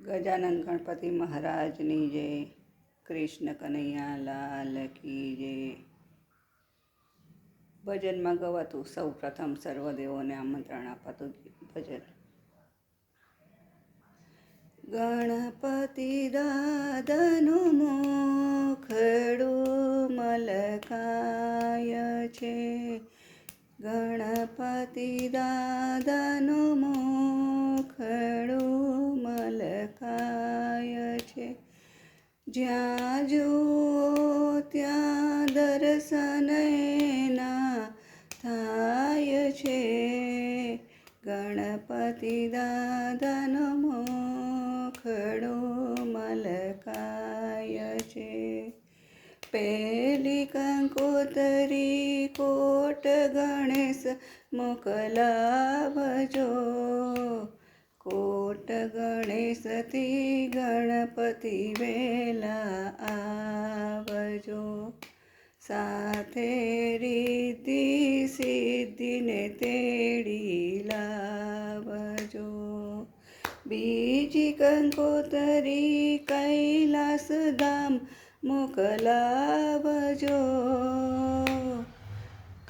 ગજાનંદ ગણપતિ મહારાજની જય. કૃષ્ણ કનૈયા લાલ કી જય. ભજનમાં ગવાતું સૌ પ્રથમ સર્વદેવોને આમંત્રણ અપાતું ભજન. ગણપતિ દાદાનું મોખડો મલકાય છે. ગણપતિ દાદાનું મુખડું મલકાય છે જ્યાં જુઓ ત્યાં દર્શન થાય છે, ગણપતિ દાદાનો મોખડો મલકાય છે. પેલી કંકોતરી કોટ ગણેશ મોકલાવજો કોટ ગણેશથી ગણપતિ વેલા આવજો. સાથે રીતિ સિદ્ધિને તેડી લાવજો. બીજી કંકોતરી કૈલાસ ધામ મોકલાવજો.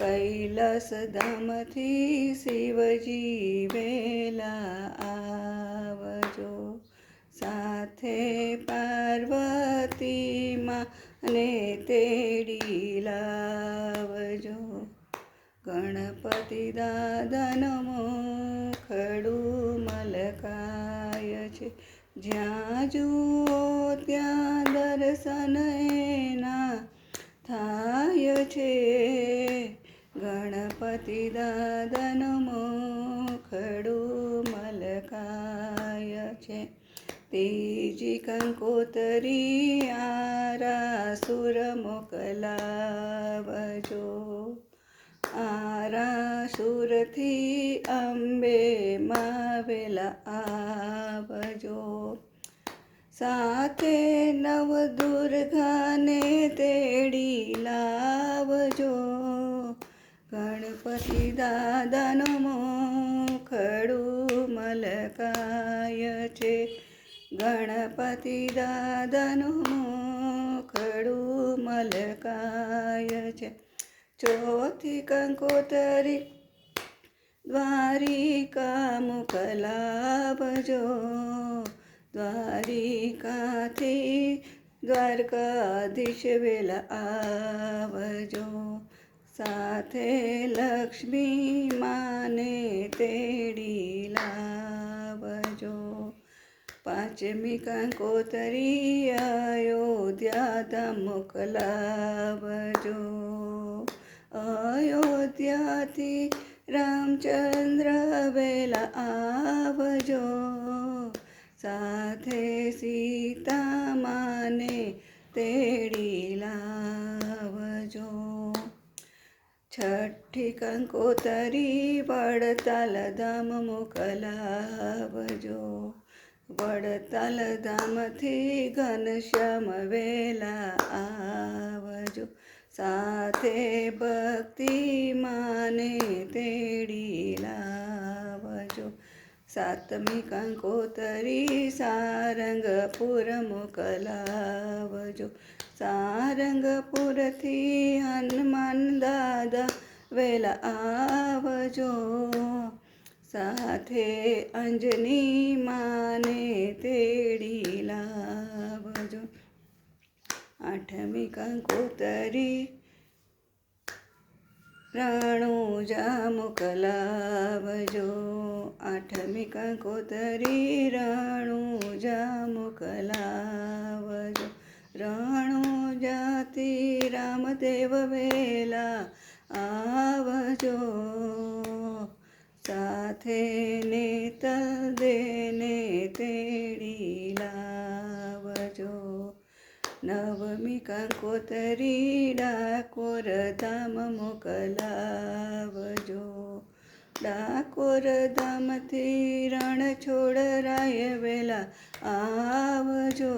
કૈલાસ ધામથી શિવજી વેલા આવજો. સાથે પાર્વતીમાં અને તેડી લાવજો. ગણપતિ દાદાનો મોખડું મલકાય છે. જ્યાં જુઓ ત્યાં દર્શન એના થાય છે. ગણપતિ દાદાનો મોખડું મલકાય છે. તેજી કંકોતરી આરાસુર મોકલાવજો. આરાસુરથી અંબે માવેલા આવજો. સાથે નવ દુર્ગાને તેડી લાવજો. ગણપતિ દાદાનો મોખડું મલકાય છે. ગણપતિ દાદાનો મોખડું મલકાય છે. ચોથી કંકોતરી દ્વારિકા મુકલાવજો. દ્વારિકાથી દ્વારકાધીશ વેલા આવજો. સાથે લક્ષ્મી માને તેડી લાવજો. પાંચમી કંકોતરી અયોધ્યા મોકલાવજો અયોધ્યાથી રામચંદ્ર વેલા આવજો. સાથે સીતા માને તેડી લાવજો. છઠ્ઠી કંકોતરી વડતાલ ધામ મોકલાવજો. વડતાલ ધામથી ઘનશ્યામ વેલા આવજો. સાથે ભક્તિ માને તેડી લાવજો. સાતમી કંકોતરી સારંગપુર મોકલાવજો. સારંગપુરથી હનુમાન દાદા વેલા આવજો. સાથે અંજની માને તેડી લાવજો. આઠમી કંકોતરી રણુજા મોકલાવજો આઠમી કંકોતરી રણુજા મોકલાવજો રણુજાતી રામદેવ વેલા આવજો. સાથે નેત દેને તેડી લાવજો. નવમી કંકોતરી ડાકોર ધામ મોકલાવજો ડાકોર ધામથી રણ છોડરાય વેલા આવજો.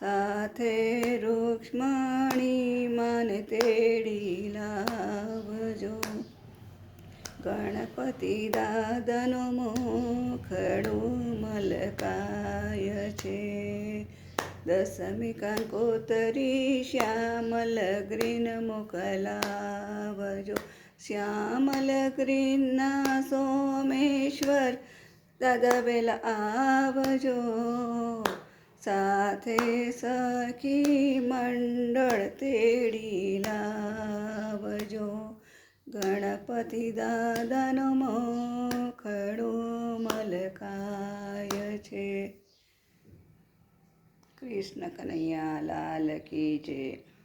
સાથે રૂક્ષ્મણી મને તેડી લાવજો. ગણપતિ દાદાનો મોખડું મલકાય છે. દસમી કાંકોતરી શ્યામલ ગ્રીન મોકલાવજો. શ્યામલ ગ્રીનના સોમેશ્વર દાદા વેલા આવજો. સાથે સખી મંડળ તેડી લાવજો. ગણપતિ દાદાનો મોખડો મલકાય છે. કૃષ્ણ કનૈયા લાલ કી જય.